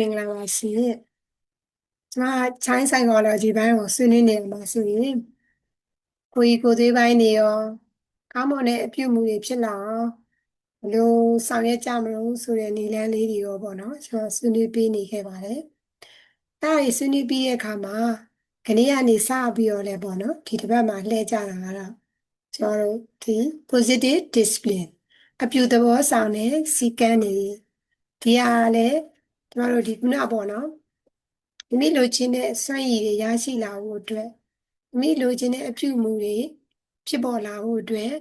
မင်္ဂလာပါရှင်ကျွန်မ Child Psychology ဘိုင်းကိုဆွေးနွေးနေမှာဆိုရင်ကိုယ်ကြီးကိုယ်သေးပိုင်းနေရောကောင်းမွန်တဲ့အပြုအမူတွေဖြစ်လာအောင်ဘယ်လိုဆောင်ရွက်ကြမလို့ဆိုတဲ့နည်းလမ်းလေးတွေရောပေါ့နော်ကျွန်တော်ဆွေးနွေးပေးနေခဲ့ပါတယ်အဲဒါကြီးဆွေးနွေးပြီးတဲ့အခါမှာခဏကနေစပြီးတော့လဲပေါ့နော်ဒီတစ်ပတ်မှာလှည့်ကြတာကတော့ကျွန်တော်တို့ဒီ positive discipline အပြုသဘောဆောင်တဲ့စီကံတွေဒီဟာလည်း ကျွန်တော်တို့ဒီခုနပေါ့နော်မိမိလိုချင်တဲ့စွမ်းရည်တွေရရှိလာဖို့အတွက်မိမိလိုချင်တဲ့အပြုအမူတွေဖြစ်ပေါ်လာဖို့အတွက်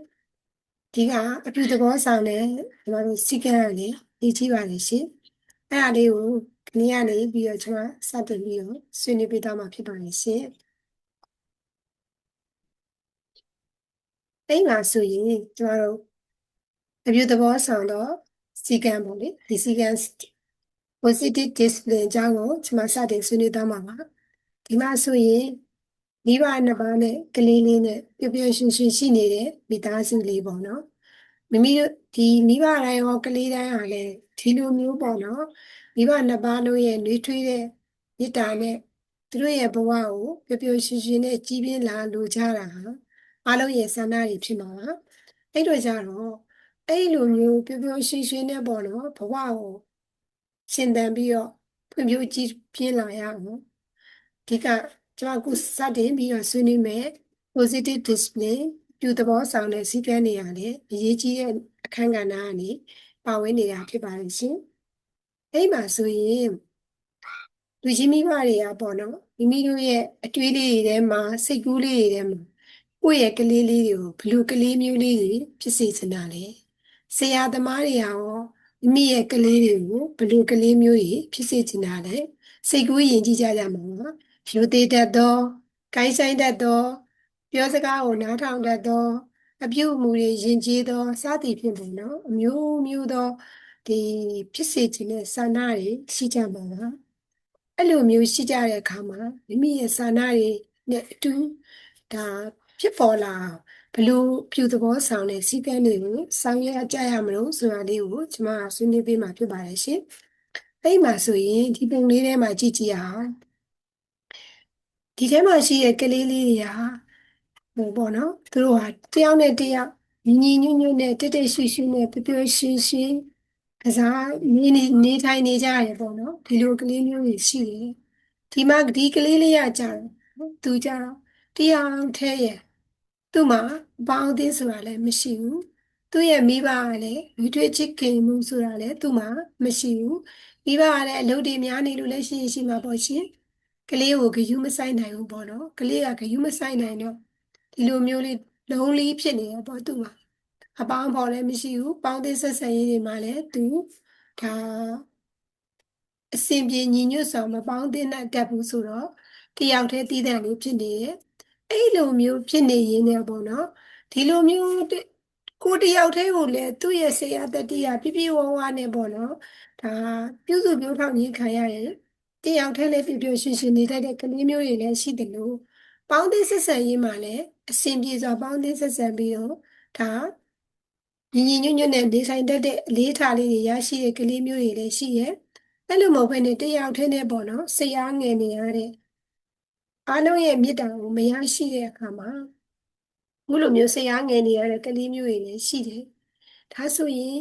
ဒီကအပြုသဘောဆောင်တဲ့ကျွန်တော်တို့စီကံရလေဒီကြည့်ပါလေရှင်အဲ့ဒါလေးကိုခဏကနေပြီးတော့ကျွန်တော်စတင်ပြီးတော့ဆွေးနွေးပေးသွားမှာဖြစ်ပါလိမ့်ရှင်အဲ့မှာဆိုရင်ကျွန်တော်တို့အပြုသဘောဆောင်တော့စီကံပေါ့လေဒီစီကံ positive discipline အကြောင်းကိုကျွန်မစတင်ဆွေးနွေးသွားမှာပါဒီမှာဆိုရင်မိဘနှစ်ပါးနဲ့ကလေးလေးနဲ့ပျော်ပျော်ရွှင်ရွှင်ရှိနေတဲ့မိသားစုလေးပေါ့နော်မိမိတို့ဒီမိဘတိုင်းရောကလေးတိုင်းဟာလည်းဒီလိုမျိုးပေါ့နော်မိဘနှစ်ပါးလုံးရဲ့နှွေးထွေးတဲ့မေတ္တာနဲ့သူတို့ရဲ့ဘဝကိုပျော်ပျော်ရွှင်ရွှင်နဲ့ကြီးပြင်းလာလိုကြတာဟာအားလုံးရဲ့ဆန္ဒတွေဖြစ်မှာပါအဲ့တော့ကြတော့အဲ့လိုမျိုးပျော်ပျော်ရွှင်ရွှင်နဲ့ပေါ့နော်ဘဝကို ရှင်သန်ပြီးတော့ဖွံ့ဖြိုးကြီးပြင်းလာရအောင်ဒီကကျွန်မခုစတင်ပြီးတော့ဆွေးနွေးမယ် positive display ပြုသဘောဆောင်တဲ့စည်းကမ်းတွေရတယ်အရေးကြီးတဲ့အခန်းကဏ္ဍကနေပါဝင်နေတာဖြစ်ပါလိမ့်ရှင်အဲ့မှာဆိုရင်လူကြီးမိဘတွေကပေါ့နော်မိမိတို့ရဲ့အတွေးလေးတွေထဲမှာစိတ်ကူးလေးတွေထဲမှာကိုယ့်ရဲ့ကလေးလေးတွေကိုဘလူကလေးမျိုးလေးတွေဖြစ်စေချင်တာလေဆရာသမားတွေရော မိမိရဲ့ကလေးတွေကိုဘလူကလေးမျိုးတွေဖြစ်စေချင်တာလေစိတ်ကူးယဉ်ကြည့်ကြကြမှာပါယူသေးတတ်သောကိုင်းဆိုင်တတ်သောပြောစကားကိုနားထောင်တတ်သော အပြုအမူတွေယဉ်ကျေးသောစသည်ဖြင့်ပေါ့နော်အမျိုးမျိုးသောဒီဖြစ်စေခြင်းနဲ့ဆန္ဒတွေရှိကြမှာပါအဲ့လိုမျိုးရှိကြတဲ့အခါမှာမိမိရဲ့ဆန္ဒတွေနဲ့အတူဒါဖြစ်ပေါ်လာ ဘလို့ပြုသဘောဆောင်တဲ့စည်းကမ်းတွေကိုဆောင်ရွက်ကြရမလို့ဆိုတာလေးကိုကျွန်မဆွေးနွေးပေးမှာဖြစ်ပါတယ်ရှင်အဲ့မှာဆိုရင်ဒီပုံလေးထဲမှာကြည့်ကြည့်အောင်ဒီထဲမှာရှိတဲ့ကလေးလေးတွေဟာဟိုပေါ့နော်သူတို့ဟာတယောက်နဲ့တယောက်ညီညီညွတ်ညွတ်နဲ့တက်တက်ရှိရှိနဲ့ပျော်ပျော်ရွှင်ရွှင်ကစားနေနေနေထိုင်နေကြရတယ်ပေါ့နော်ဒီလိုကလေးမျိုးတွေရှိတယ်ဒီမှာဒီကလေးလေးရကြတယ်သူကြတော့တယောက်ထဲရဲ့ သူ့မှာဘောင်းအသင်းဆိုတာလည်းမရှိဘူးသူ့ရဲ့မိဘကလည်းလူတွေ့ချစ်ခင်မှုဆိုတာလည်းသူ့မှာမရှိဘူးမိဘကလည်းအလုပ်တွေများနေလို့လည်းရှိရှိမှာပေါ့ရှင်ကလေးကိုဂယုမဆိုင်နိုင်ဘူးပေါ့နော်ကလေးကဂယုမဆိုင်နိုင်တော့ဒီလိုမျိုးလေးလုံးလေးဖြစ်နေရပေါ့သူ့မှာအပေါင်းဖော်လည်းမရှိဘူးပေါင်းသင်းဆက်ဆံရေးတွေမှာလည်းသူဒါအစဉ်ပြေညီညွတ်ဆောင်မပေါင်းသင်းတတ်ဘူးဆိုတော့တယောက်တည်းတည်တဲ့လေးဖြစ်နေတယ် အဲ့လိုမျိုးဖြစ်နေရင်းနဲ့ပေါ့နော်ဒီလိုမျိုးကိုတယောက်တည်းကိုလည်းသူ့ရဲ့ဆရာတတိယပြပြဝဝနဲ့ပေါ့နော်ဒါပြုစုပြောထောင်ရင်းခံရတယ်တယောက်တည်းလည်းပြပြရွှင်ရွှင်နေတတ်တဲ့ကလေးမျိုးတွေလည်းရှိတယ်လို့ပေါင်းသင်းဆက်ဆံရေးမှာလည်းအစဉ်ပြေစွာပေါင်းသင်းဆက်ဆံပြီးတော့ဒါညီညီညွတ်ညွတ်နဲ့နေဆိုင်တတ်တဲ့အလေးထားလေးတွေရရှိတဲ့ကလေးမျိုးတွေလည်းရှိရဲ့အဲ့လိုမဟုတ်ဘဲနဲ့တယောက်တည်းနဲ့ပေါ့နော်ဆရာငယ်နေရတဲ့ အားလုံးရဲ့မေတ္တာကိုမရရှိတဲ့အခါမှာဘုလိုမျိုးဆရာငယ်နေရတဲ့ကလေးမျိုးတွေလည်းရှိတယ်ဒါဆိုရင်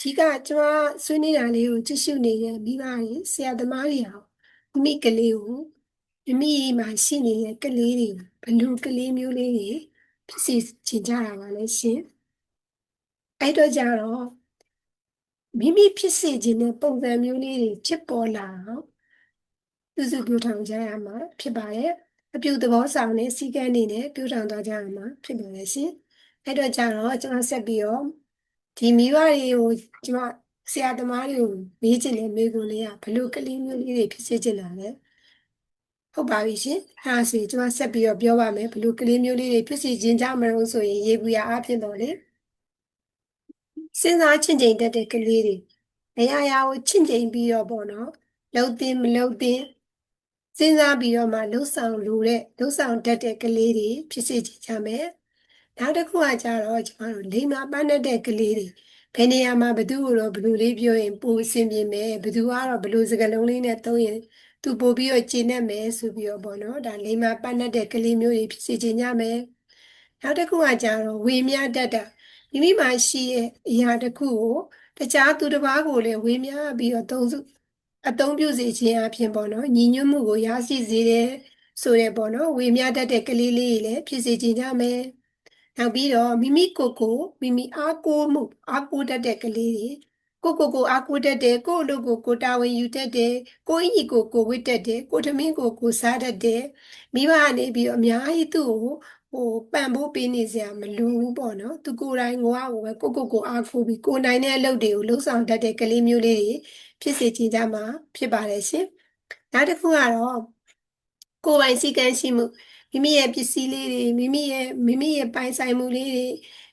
ဒီကကျွန်မဆွေးနေတာလေးကိုကြည့်ရှုနေတဲ့မိဘတွေဆရာသမားတွေအောင်မိကလေးကိုမိမိမှာရှိနေတဲ့ကလေးတွေဘလူကလေးမျိုးလေးတွေဖြစ်စီချင်ကြတာပါလဲရှင်အဲ့တော့ကြတော့မိမိဖြစ်စေခြင်းတဲ့ပုံစံမျိုးလေးတွေဖြစ်ပေါ်လာအောင် သူစုပြုထောင်ကြရမှာဖြစ်ပါတယ်အပြုသဘောဆောင်တဲ့စီကံနေနဲ့ပြုထောင်သွားကြရမှာဖြစ်ပါတယ်ရှင်အဲ့တော့ကြတော့ကျွန်တော်ဆက်ပြီးတော့ဒီမိဘတွေကိုကျွန်မဆရာသမားတွေကိုမေးချင်တဲ့မေးခွန်းလေးကဘလို့ကလေးမျိုးလေးတွေဖြစ်စေချင်တာလဲဟုတ်ပါပြီရှင်အဲဒါဆိုကျွန်မဆက်ပြီးတော့ပြောပါမယ်ဘလို့ကလေးမျိုးလေးတွေဖြစ်စေခြင်းကြမလို့ဆိုရင်ရေဘူးရအဖြစ်တော့လေစဉ်းစားချင့်ချိန်တတ်တဲ့ကလေးတွေအရာရာကိုချင့်ချိန်ပြီးတော့ပေါ့နော်လှုပ်သိမလှုပ်သိ စဉ်းစားပြီးတော့မှလှုပ်ဆောင်လို့တဲ့လှုပ်ဆောင်တတ်တဲ့ကလေးတွေဖြစ်စေချင်ကြမယ်နောက်တစ်ခုကကြတော့ကျွန်တော်တို့လိမ္မာပန်းတတ်တဲ့ကလေးတွေဘယ်နေရာမှာဘသူ့ကိုတော့ဘလူလေးပြောရင်ပိုအဆင်ပြေမယ်ဘသူကတော့ဘလူစကားလုံးလေးနဲ့သုံးရင်သူပို့ပြီးတော့ကျင့်တတ်မယ်ဆိုပြီးတော့ပေါ့နော်ဒါလိမ္မာပတ်တတ်တဲ့ကလေးမျိုးတွေဖြစ်စေချင်ကြမယ်နောက်တစ်ခုကကြတော့ဝေမျှတတ်တာမိမိမှာရှိတဲ့အရာတစ်ခုကိုတခြားသူတစ်ပါးကိုလည်းဝေမျှပြီးတော့သုံးစု အသုံးပြုစေခြင်းအပြင်ပေါ့နော်ညီညွတ်မှုကိုရရှိစေတယ်ဆိုတဲ့ပေါ့နော်ဝေမျှတတ်တဲ့ကလေးလေးတွေလည်းဖြစ်စေချင်ကြမယ်နောက်ပြီးတော့မိမိကိုယ်ကိုမိမိအားကိုးမှုအားကိုးတတ်တဲ့ကလေးတွေကိုကိုကိုကိုအားကိုးတတ်တယ်ကိုယ့်အလုပ်ကိုကိုတာဝန်ယူတတ်တယ်ကိုယ့်အညီကိုကိုဝတ်တတ်တယ်ကိုသမင်းကိုကိုစားတတ်တယ်မိဘကနေပြီးတော့အများကြီးသူ့ကိုဟိုပံ့ပိုးပေးနေစရာမလိုဘူးပေါ့နော်သူကိုယ်တိုင်ငွားကိုပဲကိုကိုကိုအားကိုးပြီးကိုနိုင်တဲ့အလုပ်တွေကိုလှုပ်ဆောင်တတ်တဲ့ကလေးမျိုးလေးတွေ ဖြစ်စေချင်ကြမှာဖြစ်ပါတယ်ရှင်နောက်တစ်ခုကတော့ကိုယ်ပိုင်စည်းကမ်းရှိမှုမိမိရဲ့ပစ္စည်းလေးတွေမိမိရဲ့မိမိရဲ့ပိုင်ဆိုင်မှုလေးတွေ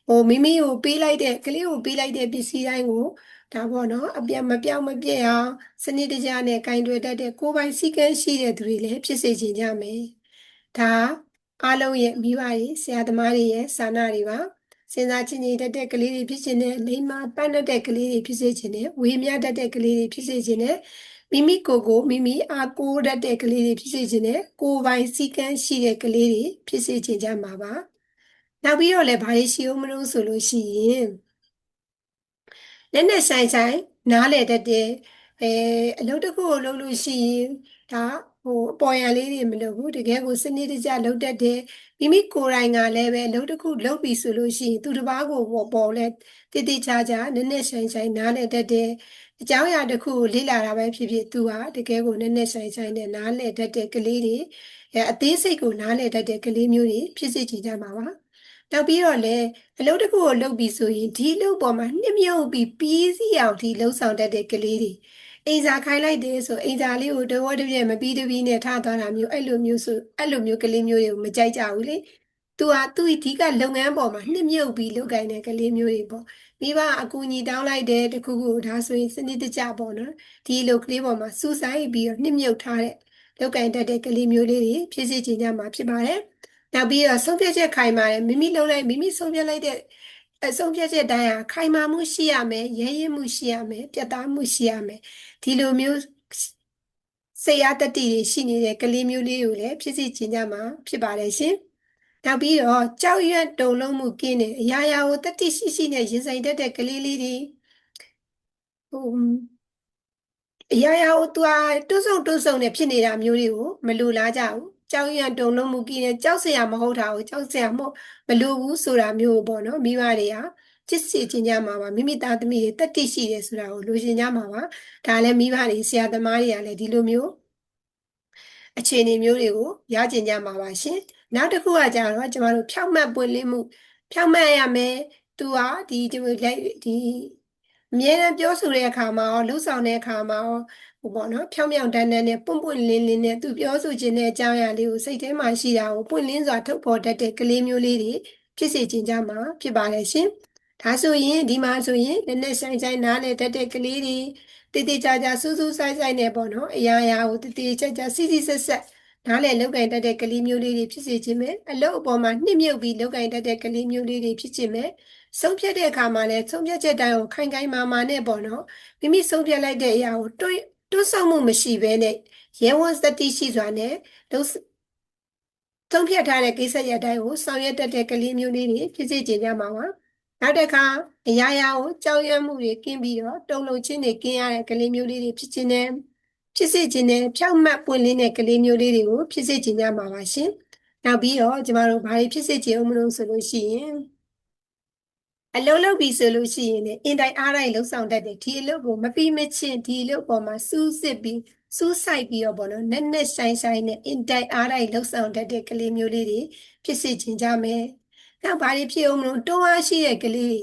ဟိုမိမိကိုပေးလိုက်တဲ့ကလေးကိုပေးလိုက်တဲ့ပစ္စည်းတိုင်းကိုဒါပေါ့နော်အပြတ်မပြောင်းမပြည့်အောင်စနစ်တကျနဲ့ကင်တွယ်တတ်တဲ့ကိုယ်ပိုင်စည်းကမ်းရှိတဲ့သူတွေလည်းဖြစ်စေချင်ကြမယ်ဒါအားလုံးရဲ့မိဘတွေဆရာသမားတွေရဲ့ဆန္ဒတွေပါ စဉ်းစားချင်းကြီးတတ်တဲ့ကလေးတွေဖြစ်ခြင်းနဲ့လိမ္မာပန်းတတ်တဲ့ကလေးတွေဖြစ်စေခြင်းနဲ့ဝေမျှတတ်တဲ့ကလေးတွေဖြစ်စေခြင်းနဲ့မိမိကိုယ်ကိုမိမိအားကိုးတတ်တဲ့ကလေးတွေဖြစ်စေခြင်းနဲ့ကိုယ်ပိုင်စည်းကမ်းရှိတဲ့ကလေးတွေဖြစ်စေခြင်းကြမှာပါနောက်ပြီးတော့လည်းဘာတွေရှိအောင်မလို့ဆိုလို့ရှိရင်လက်နဲ့ဆိုင်ဆိုင်နားလေတတ်တဲ့အဲအလုပ်တစ်ခုကိုလုပ်လို့ရှိရင်ဒါ ဟိုအပေါ်ရန်လေးတွေမလုပ်ဘူးတကယ်ကိုစနစ်တကျလုပ်တတ်တယ်မိမိကိုယ်တိုင်ကလည်းပဲအလုပ်တစ်ခုလုပ်ပြီဆိုလို့ရှိရင်သူတစ်ပါးကိုပေါ်ပေါ်လဲတည်တည်ချာချာနည်းနည်းဆိုင်ဆိုင်နားလေတတ်တယ်အကြောင်းအရာတစ်ခုကိုလေ့လာတာပဲဖြစ်ဖြစ်သူဟာတကယ်ကိုနည်းနည်းဆိုင်ဆိုင်နဲ့နားလေတတ်တဲ့ကလေးတွေအဲအသေးစိတ်ကိုနားလေတတ်တဲ့ကလေးမျိုးတွေဖြစ်စေချင်ကြမှာပါနောက်ပြီးတော့လည်းအလုပ်တစ်ခုကိုလုပ်ပြီးဆိုရင်ဒီအလုပ်ပေါ်မှာနှစ်မြုပ်ပြီးပြီးစီအောင်ဒီလှုပ်ဆောင်တတ်တဲ့ကလေးတွေ အိမ်စာခိုင်းလိုက်တယ်ဆိုအိမ်စာလေးကိုတဝက်တစ်ပြည့်မပြီးတပြီးနဲ့ထားသွားတာမျိုးအဲ့လိုမျိုးဆိုအဲ့လိုမျိုးကလေးမျိုးတွေကိုမကြိုက်ကြဘူးလေသူဟာသူ့အဓိကလုပ်ငန်းပေါ်မှာနှစ်မြုပ်ပြီးလုပ်ကိုင်တဲ့ကလေးမျိုးတွေပေါ့မိဘအကူအညီတောင်းလိုက်တဲ့တခုခုဒါဆိုရင်စနစ်တကျပေါ့နော်ဒီလိုကလေးပေါ်မှာစူးစိုက်ပြီးတော့နှစ်မြုပ်ထားတဲ့လုပ်ကိုင်တတ်တဲ့ကလေးမျိုးလေးတွေဖြစ်စေချင်ကြမှာဖြစ်ပါတယ်နောက်ပြီးတော့ဆုံးဖြတ်ချက်ခိုင်မာတယ်မိမိလုပ်လိုက်မိမိဆုံးဖြတ်လိုက်တဲ့ အဆုံးဖြတ်ချက်တိုင်းဟာခိုင်မာမှုရှိရမယ်ရဲရဲမှုရှိရမယ်ပြတ်သားမှုရှိရမယ်ဒီလိုမျိုးစိတ်အားတတိတွေရှိနေတဲ့ကလေးမျိုးလေးကိုလည်းဖြစ်စေချင်ကြမှာဖြစ်ပါတယ်ရှင်နောက်ပြီးတော့ကြောက်ရွံ့တုန်လှုပ်မှုကင်းတဲ့အရာရာကိုတတိရှိရှိနဲ့ရင်ဆိုင်တတ်တဲ့ကလေးလေးတွေဟိုအရာရာကိုသူကတွန်းဆုံတွန်းဆုံနဲ့ဖြစ်နေတာမျိုးတွေကိုမလိုလားကြဘူး ကြောက်ရွံ့တုန်လှုပ်မှုကင်းတဲ့ကြောက်စရာမဟုတ်တာကိုကြောက်စရာမဟုတ်မလိုဘူးဆိုတာမျိုးပေါ့နော်မိဘတွေကချစ်စီခြင်းကြမှာပါမိမိသားသမီးတွေတတိရှိတယ်ဆိုတာကိုလိုချင်ကြမှာပါဒါလည်းမိဘတွေဆရာသမားတွေကလည်းဒီလိုမျိုးအခြေအနေမျိုးတွေကိုရကျင်ကြမှာပါရှင်နောက်တစ်ခုကကြတော့ကျမတို့ဖြောက်မှတ်ပွင့်လင်းမှုဖြောက်မှတ်ရမယ်သူကဒီဒီဒီ အမြဲတမ်းပြောဆိုတဲ့အခါမှာရောလှုပ်ဆောင်တဲ့အခါမှာရောဟိုပေါ့နော်ဖြောင်းဖြောင်းတန်းတန်းနဲ့ပွန့်ပွန့်လင်းလင်းနဲ့သူပြောဆိုခြင်းတဲ့အကြောင်းအရာလေးကိုစိတ်ထဲမှာရှိတာကိုပွင့်လင်းစွာထုတ်ဖော်တတ်တဲ့ကလေးမျိုးလေးတွေဖြစ်စေခြင်းကြမှာဖြစ်ပါလေရှင်ဒါဆိုရင်ဒီမှာဆိုရင်နည်းနည်းဆိုင်ဆိုင်နားလေတတ်တဲ့ကလေးတွေတည်တည်ကြကြစူးစူးဆိုင်ဆိုင်နဲ့ပေါ့နော်အရာရာကိုတည်တည်ကြကြစီစီဆက်ဆက်နားလေလောက်ကင်တတ်တဲ့ကလေးမျိုးလေးတွေဖြစ်စေခြင်းပဲအလုပ်အပေါ်မှာနှိမ့်မြုပ်ပြီးလောက်ကင်တတ်တဲ့ကလေးမျိုးလေးတွေဖြစ်ခြင်းပဲ ဆုံးဖြတ်တဲ့အခါမှာလည်းဆုံးဖြတ်ချက်တိုင်းကိုခိုင်ခိုင်မာမာနဲ့ပေါ့နော်မိမိဆုံးဖြတ်လိုက်တဲ့အရာကိုတွန်းတွန်းဆောင်မှုမရှိဘဲနဲ့ရဲဝံစတိရှိစွာနဲ့လုံးဆုံးဖြတ်ထားတဲ့ကိစ္စရပ်တိုင်းကိုဆောင်ရွက်တတ်တဲ့ကလေးမျိုးလေးတွေဖြစ်စေချင်ကြမှာပါနောက်တစ်ခါအရာရာကိုကြောက်ရွံ့မှုတွေကင်းပြီးတော့တုံလုံချင်းတွေကင်းရတဲ့ကလေးမျိုးလေးတွေဖြစ်ခြင်းနဲ့ဖြစ်စေခြင်းနဲ့ဖြောက်မှတ်ပွင့်လင်းတဲ့ကလေးမျိုးလေးတွေကိုဖြစ်စေခြင်းကြမှာပါရှင်နောက်ပြီးတော့ကျမတို့ဘာတွေဖြစ်စေခြင်းအောင်မလို့ဆိုလို့ရှိရင် အလုံးလုံးပြီဆိုလို့ရှိရင်လည်းအင်တိုင်အားတိုင်းလှုပ်ဆောင်တတ်တယ်ဒီအလုပ်ကိုမပြီးမချင်းဒီအလုပ်ပေါ်မှာစူးစစ်ပြီးစူးစိုက်ပြီးတော့ဘောနော်နက်နက်ဆိုင်ဆိုင်နဲ့အင်တိုင်အားတိုင်းလှုပ်ဆောင်တတ်တဲ့ကလေးမျိုးလေးတွေဖြစ်စေခြင်းကြမယ်နောက်ဘာတွေဖြစ်အောင်မလို့တွန်းအားရှိတဲ့ကလေး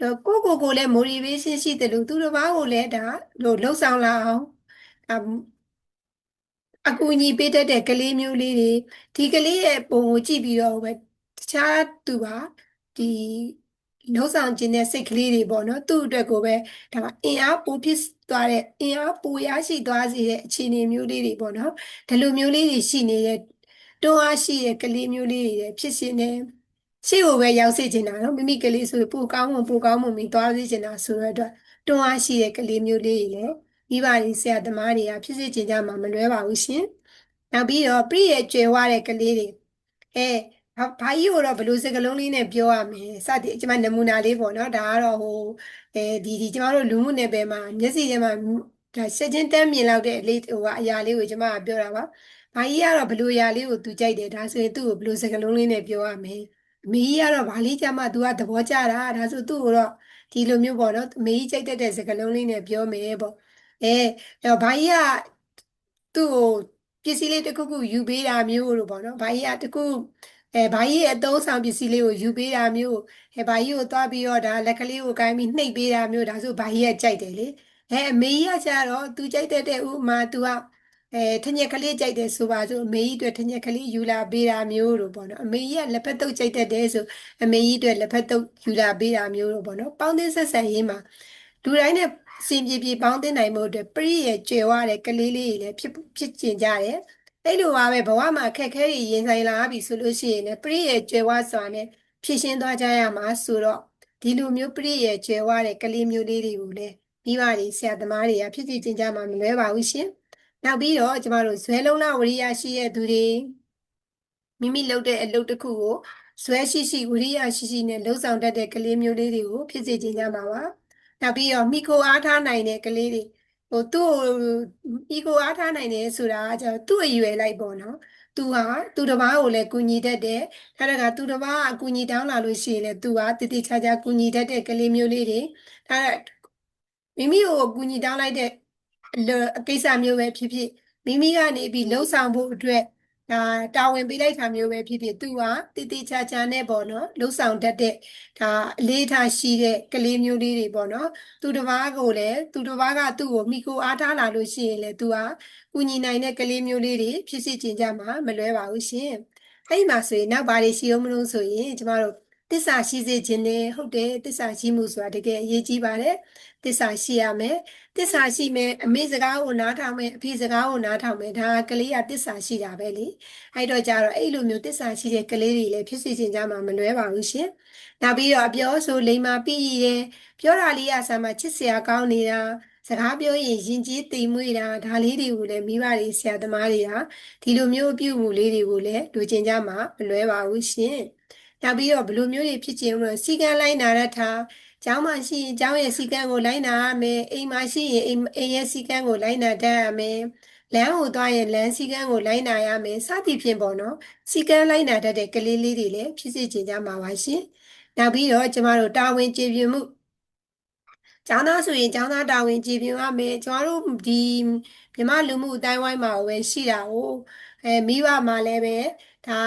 တော့ကိုကိုကိုလည်း motivation ရှိတယ်လို့သူတစ်ပါးကိုလည်းဒါလို့လှုပ်ဆောင်လာအောင်အကူအညီပေးတတ်တဲ့ကလေးမျိုးလေးတွေဒီကလေးရဲ့ပုံကိုကြည့်ပြီးတော့ပဲတခြားသူပါဒီ နှုတ်ဆောင်ခြင်းတဲ့စိတ်ကလေးတွေပေါ့နော်သူ့အတွက်ကိုပဲဒါအင်အားပိုဖြစ်သွားတဲ့အင်အားပိုရရှိသွားစေတဲ့အခြေအနေမျိုးလေးတွေပေါ့နော်ဒီလိုမျိုးလေးတွေရှိနေတဲ့တွန်းအားရှိတဲ့ကလေးမျိုးလေးတွေဖြစ်ရှင်နေရှေ့ကိုပဲရောက်စေချင်တာနော်မိမိကလေးဆိုပိုကောင်းမှုပိုကောင်းမှုမိသွားစေချင်တာဆိုတော့အတွက်တွန်းအားရှိတဲ့ကလေးမျိုးလေးတွေလည်းမိဘတွေဆရာသမားတွေကဖြစ်စေချင်ကြမှာမလွဲပါဘူးရှင်နောက်ပြီးတော့ပြည့်ရဲ့ကျွယ်ဝတဲ့ကလေးတွေအဲ ဘာဘာကြီးကိုတော့ဘယ်လိုစကားလုံးလေးနဲ့ပြောရမလဲစသည်ကျွန်မနမူနာလေးပေါ့နော်ဒါကတော့ဟိုအဲဒီဒီကျွန်တော်တို့လူမှုနယ်ပယ်မှာမျက်စိထဲမှာဒါချက်ချင်းတန်းမြင်လောက်တဲ့အလေးဟိုကအရာလေးကိုကျွန်မကပြောတာပါဘာကြီးကတော့ဘယ်လိုအရာလေးကိုသူကြိုက်တယ်ဒါဆိုရင်သူ့ကိုဘယ်လိုစကားလုံးလေးနဲ့ပြောရမလဲအမေကြီးကတော့ဗာလေးကြမှာ तू ကသဘောကျတာဒါဆိုသူ့ကိုတော့ဒီလိုမျိုးပေါ့နော်အမေကြီးကြိုက်တတ်တဲ့စကားလုံးလေးနဲ့ပြောမယ်ပေါ့အဲအဲ့တော့ဗာကြီးကသူ့ကိုပစ္စည်းလေးတစ်ခုခုယူပေးတာမျိုးလို့ပေါ့နော်ဗာကြီးကတစ်ခု အဲဗာကြီးရဲ့အသုံးဆောင်ပစ္စည်းလေးကိုယူပေးတာမျိုးအဲဗာကြီးကိုသွားပြီးတော့ဒါလက်ကလေးကိုကိုင်းပြီးနှိပ်ပေးတာမျိုးဒါဆိုဗာကြီးကကြိုက်တယ်လေအဲအမေကြီးကကျတော့ तू ကြိုက်တတ်တဲ့ဥမာ तू ကအဲထညက်ကလေးကြိုက်တယ်ဆိုပါစို့အမေကြီးအတွက်ထညက်ကလေးယူလာပေးတာမျိုးလို့ပေါ့နော်အမေကြီးကလက်ဖက်တုပ်ကြိုက်တတ်တယ်ဆိုအမေကြီးအတွက်လက်ဖက်တုပ်ယူလာပေးတာမျိုးလို့ပေါ့နော်ပေါင်းသင်းဆက်ဆံရေးမှာလူတိုင်းနဲ့စင်ပြေပြေပေါင်းသင်းနိုင်မှုအတွက်ပရိရဲ့ကျွယ်ဝတဲ့ကလေးလေးတွေလည်းဖြစ်ဖြစ်ကျင်ကြတယ် အဲ့လိုပါပဲဘဝမှာအခက်အခဲတွေရင်ဆိုင်လာပြီဆိုလို့ရှိရင်လည်းပရိရဲ့ကျွယ်ဝစွာနဲ့ဖြည့်ရှင်းသွားကြရမှာဆိုတော့ဒီလိုမျိုးပရိရဲ့ကျွယ်ဝတဲ့ကလေးမျိုးလေးတွေကိုလည်းမိဘတွေဆရာသမားတွေကဖြစ်စီကျင်ကြမှာမလွဲပါဘူးရှင်နောက်ပြီးတော့ကျမတို့ဇွဲလုံးလာဝရိယရှိတဲ့သူတွေမိမိလုပ်တဲ့အလုပ်တစ်ခုကိုဇွဲရှိရှိဝရိယရှိရှိနဲ့လှုပ်ဆောင်တတ်တဲ့ကလေးမျိုးလေးတွေကိုဖြစ်စေချင်ကြမှာပါနောက်ပြီးတော့မိခိုအားထားနိုင်တဲ့ကလေးတွေ ဟိုသူ့ကိုမိခိုအားထားနိုင်တယ်ဆိုတာကကျတော့သူ့အရွယ်လိုက်ပေါ့နော်သူဟာသူတစ်ပါးကိုလည်းကူညီတတ်တယ်ဒါတကသူတစ်ပါးအကူညီတောင်းလာလို့ရှိရင်လည်းသူဟာတည်တည်ချာချာကူညီတတ်တဲ့ကလေးမျိုးလေးတွေဒါမိမိကိုကူညီတောင်းလိုက်တဲ့အလုပ်အကိစ္စမျိုးပဲဖြစ်ဖြစ်မိမိကနေပြီးလှုပ်ဆောင်ဖို့အတွက် ဒါတာဝန်ပေးလိုက်တာမျိုးပဲဖြစ်ဖြစ်သူကတည်တည်ချာချာနဲ့ပေါ့နော်လှုပ်ဆောင်တတ်တဲ့ဒါအလေးထားရှိတဲ့ကလေးမျိုးလေးတွေပေါ့နော်သူတစ်ပါးကိုလည်းသူတစ်ပါးကသူ့ကိုမိကိုအားထားလာလို့ရှိရင်လည်းသူကကူညီနိုင်တဲ့ကလေးမျိုးလေးတွေဖြစ်စီကျင်ကြမှာမလွဲပါဘူးရှင်အဲ့ဒီမှာဆိုရင်နောက်ဘာတွေရှိအောင်မလို့ဆိုရင်ကျမတို့ တစ္ဆာရှိစေခြင်းနဲ့ဟုတ်တယ်တစ္ဆာရှိမှုဆိုတာတကယ်အရေးကြီးပါတယ်တစ္ဆာရှိရမယ်တစ္ဆာရှိမယ်အမေစကားကိုနားထောင်မယ်အဖေစကားကိုနားထောင်မယ်ဒါကလေးကတစ္ဆာရှိတာပဲလေအဲ့တော့ကြတော့အဲ့လိုမျိုးတစ္ဆာရှိတဲ့ကလေးတွေလည်းဖြစ်စေချင်ကြမှာမလွဲပါဘူးရှင်နောက်ပြီးတော့အပြောဆိုလိမ္မာပြီးရယ်ပြောတာလေးအဆာမှာချစ်စရာကောင်းနေတာစကားပြောရင်ရင်ကြီးတိမ်မွေ့တာဒါလေးတွေကိုလည်းမိဘတွေဆရာသမားတွေကဒီလိုမျိုးအပြုမှုလေးတွေကိုလည်းလိုချင်ကြမှာမလွဲပါဘူးရှင် နောက်ပြီးတော့ဘယ်လိုမျိုးတွေဖြစ်ချင်လို့စီကံလိုက်နာရထားကျောင်းမှာရှိရင်ကျောင်းရဲ့စီကံကိုလိုက်နာရမယ်အိမ်မှာရှိရင်အိမ်အိမ်ရဲ့စီကံကိုလိုက်နာတတ်ရမယ်လမ်းကိုသွားရင်လမ်းစီကံကိုလိုက်နာရမယ်စသည်ဖြင့်ပေါ့နော်စီကံလိုက်နာတတ်တဲ့ကလေးလေးတွေလည်းဖြစ်စေချင်ကြမှာပါရှင်နောက်ပြီးတော့ကျမတို့တာဝန်ကျေပြွန်မှုကျောင်းသားဆိုရင်ကျောင်းသားတာဝန်ကျေပြွန်ရမယ်ကျမတို့ဒီမြမလူမှုအတိုင်းဝိုင်းမှာပဲရှိတာကိုအဲမိဘမှာလည်းပဲ ဒါ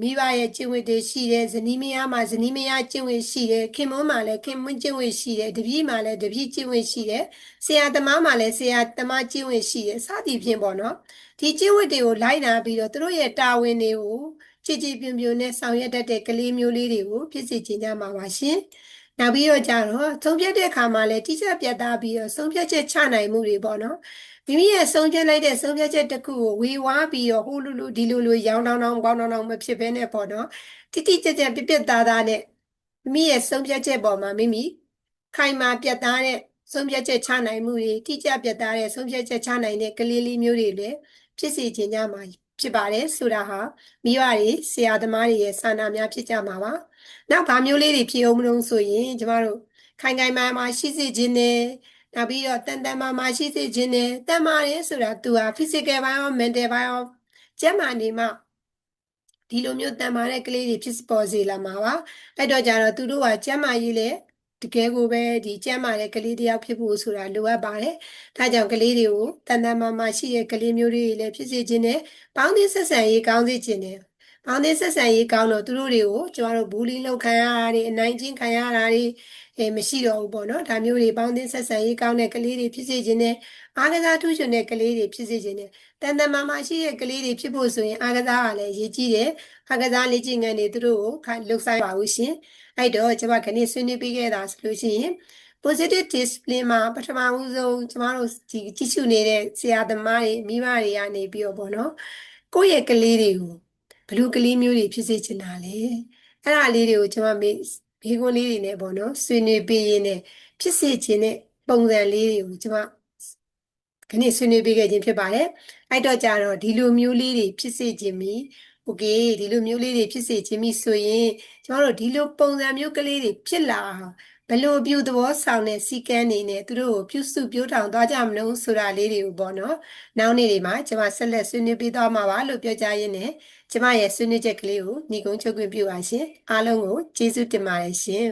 မိဘရဲ့ကျင့်ဝတ်တွေရှိတယ်ဇနီးမယားမှာဇနီးမယားကျင့်ဝတ်ရှိတယ်ခင်မွန်းမှာလည်းခင်မွန်းကျင့်ဝတ်ရှိတယ်တပည့်မှာလည်းတပည့်ကျင့်ဝတ်ရှိတယ်ဆရာသမားမှာလည်းဆရာသမားကျင့်ဝတ်ရှိတယ်စသည်ဖြင့်ပေါ့နော်ဒီကျင့်ဝတ်တွေကိုလိုက်နာပြီးတော့သူတို့ရဲ့တာဝန်တွေကိုကြည်ကြည်ပြွန်ပြွန်နဲ့ဆောင်ရွက်တတ်တဲ့ကလေးမျိုးလေးတွေကိုဖြစ်စေချင်ကြမှာပါရှင်နောက်ပြီးတော့ကြတော့သုံးဖြတ်တဲ့အခါမှာလည်းတိကျပြတ်သားပြီးတော့ဆုံးဖြတ်ချက်ချနိုင်မှုတွေပေါ့နော် မိမိရဲ့ဆုံးဖြတ်လိုက်တဲ့ဆုံးဖြတ်ချက်တစ်ခုကိုဝေဝါးပြီးတော့ဟိုလူလူဒီလူလူရောင်းတောင်းတောင်းပေါင်းတောင်းတောင်းမဖြစ်ဘဲနဲ့ပေါ့နော်တိတိကျကျပြပြသားသားနဲ့မိမိရဲ့ဆုံးဖြတ်ချက်ပေါ်မှာမိမိခိုင်မာပြတ်သားတဲ့ဆုံးဖြတ်ချက်ချနိုင်မှုတွေတိကျပြတ်သားတဲ့ဆုံးဖြတ်ချက်ချနိုင်တဲ့ကလေးလေးမျိုးတွေလည်းဖြစ်စေခြင်းကြမှာဖြစ်ပါတယ်ဆိုတာဟာမိဘတွေဆရာသမားတွေရဲ့ဆန္ဒများဖြစ်ကြမှာပါနောက်ဗာမျိုးလေးတွေဖြစ်အောင်မလို့ဆိုရင်ကျမတို့ခိုင်ခိုင်မာမာရှိစေခြင်းနဲ့ နောက်ပြီးတော့တန်တန်မာမာရှိစေခြင်းနဲ့တန်မာရဲဆိုတာသူဟာ physical ဘိုင်းရော mental ဘိုင်းရောကျန်းမာနေမှဒီလိုမျိုးတန်မာတဲ့ကလေးတွေဖြစ်ပေါ်စေလာမှာပါအဲ့တော့ကြတော့သူတို့ကကျန်းမာရေးလေတကယ်ကိုပဲဒီကျန်းမာတဲ့ကလေးတယောက်ဖြစ်ဖို့ဆိုတာလိုအပ်ပါတယ်။ဒါကြောင့်ကလေးတွေကိုတန်တန်မာမာရှိတဲ့ကလေးမျိုးတွေလည်းဖြစ်စေခြင်းနဲ့ပေါင်းသင်းဆက်ဆံရေးကောင်းစေခြင်းနဲ့ပေါင်းသင်းဆက်ဆံရေးကောင်းတော့သူတို့တွေကိုကျမတို့ဘူးလီလောက်ခံရတာတွေအနိုင်ကျင့်ခံရတာတွေ အဲမရှိတော့ဘူးပေါ့နော်ဒါမျိုးတွေပေါင်းသင်းဆက်ဆံရေးကောင်းတဲ့ကလေးတွေဖြစ်စေခြင်းနဲ့အားကစားထူးချွန်တဲ့ကလေးတွေဖြစ်စေခြင်းနဲ့တန်တမာမရှိတဲ့ကလေးတွေဖြစ်ဖို့ဆိုရင်အားကစားကလည်းရေးကြည့်တယ်အားကစားလေ့ကျင့်ခန်းတွေသူတို့ကိုခလှုပ်ဆိုင်ပါဘူးရှင်အဲ့တော့ကျွန်မခဏဆွေးနွေးပေးခဲ့တာဆိုလို့ရှိရင် positive discipline မှာပထမဦးဆုံးကျမတို့ဒီကြည့်ရှုနေတဲ့ဆရာသမားတွေမိဘတွေကနေပြီးတော့ပေါ့နော်ကိုယ့်ရဲ့ကလေးတွေကိုဘလူကလေးမျိုးတွေဖြစ်စေချင်တာလေအဲ့ဒါလေးတွေကိုကျွန်မ မေဘေးခွန်းလေးတွေနဲ့ပေါ့နော်ဆွေးနွေးပေးရင်းနဲ့ဖြစ်စေခြင်းတဲ့ပုံစံလေးတွေကိုကျွန်မခဏဆွေးနွေးပေးခဲ့ခြင်းဖြစ်ပါတယ်အဲ့တော့ကြတော့ဒီလိုမျိုးလေးတွေဖြစ်စေခြင်းမီโอเคဒီလိုမျိုးလေးတွေဖြစ်စေခြင်းမီဆိုရင်ကျွန်တော်တို့ဒီလိုပုံစံမျိုးကလေးတွေဖြစ်လာအောင် ဘယ်လိုအပြုသဘောဆောင်တဲ့စီကန်းနေနဲ့သူတို့ကိုပြုစုပြောထောင်သွားကြမလို့ဆိုတာလေးတွေကိုပေါ့နော်နောက်နေ့တွေမှာကျွန်မဆက်လက်ဆွေးနွေးပေးသွားမှာပါလို့ပြောကြားရင်းနဲ့ကျမရဲ့ဆွေးနွေးချက်ကလေးကိုညီကုန်းချုပ်ခွင့်ပြုပါရှင်အားလုံးကိုကျေးဇူးတင်ပါတယ်ရှင်